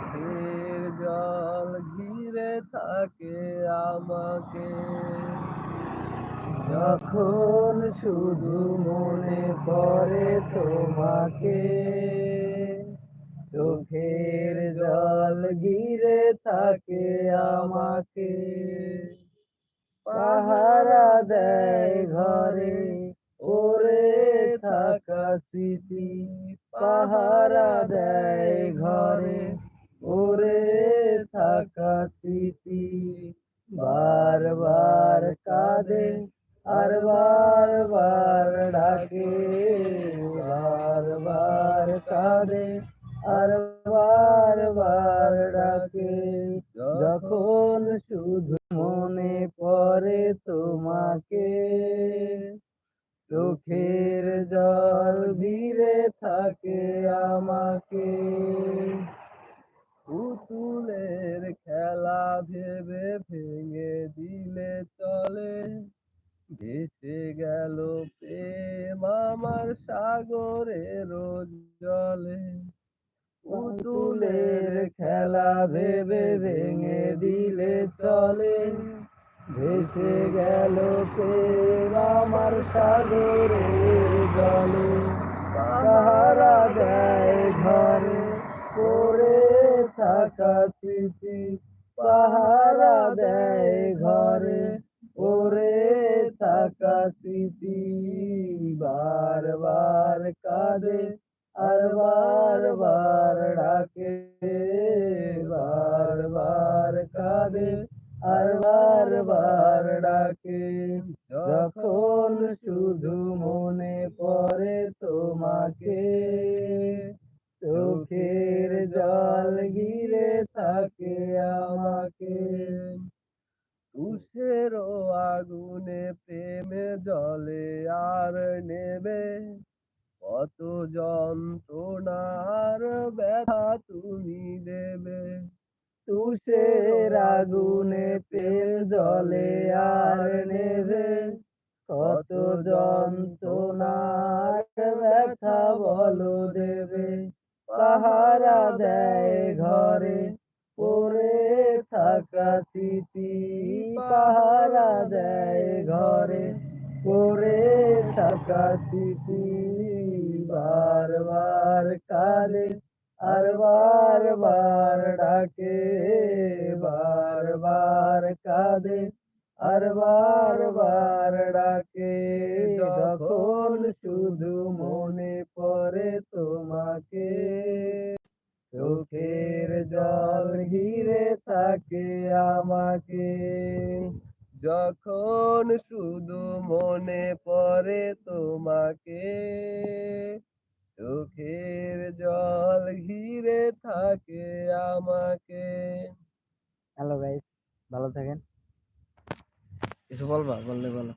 চোখের জল ঘিরে থাকে আমাকে। যখন শুধু মনে পড়ে তোমাকে, চোখের জল ঘিরে থাকে আমাকে। পাহারা দেয় ঘরে, ওরে থাকা স্মৃতি স্মৃতি বারবার কাঁদে আর বারবার ডাকে বারবার কাঁদে আর বারবার ডাকে। যখন শুধু মনে পড়ে তোমাকে, চোখের জল ভিড়ে থাকে আমাকে। পুতুলের খেলা ভেবে ভেঙে দিলে চলে। ভেসে গেল প্রেম আমার সাগরের জলে। পুতুলের খেলা ভেবে ভেঙে দিলে চলে। ভেসে গেল প্রেম আমার সাগরের জলে। পাহারা দেয় থাকা স্মৃতি পাহারা দেয় ঘরে পড়ে থাকা স্মৃতি বারবার কাঁদে আর বারবার ডাকে বারবার কাঁদে আর বারবার ডাকে। যখন শুধু মনে পড়ে তোমাকে নেবে কত যন্ত্রণার ব্যথা তুমি দেবে। তুষের আগুনে তেল জলে আর নেবে। কত যন্ত্রণার ব্যথা বলো দেবে। পাহারা দেয় ঘরে, পড়ে থাকা স্মৃতি পাহারা দেয় ঘরে, পড়ে স্মৃতি বারবার কালে আর বারবার ডাকে বারবার কাঁদে আর বারবার ডাকে যখন শুধু মনে পড়ে তোমাকে চোখের জল ঘিরে যখন শুধু মনে পড়ে তোমাকে চোখের জল ঘিরে থাকে আমাকে। হ্যালো গাইস ভালো থাকেন। কিছু বলবা? বললে বলো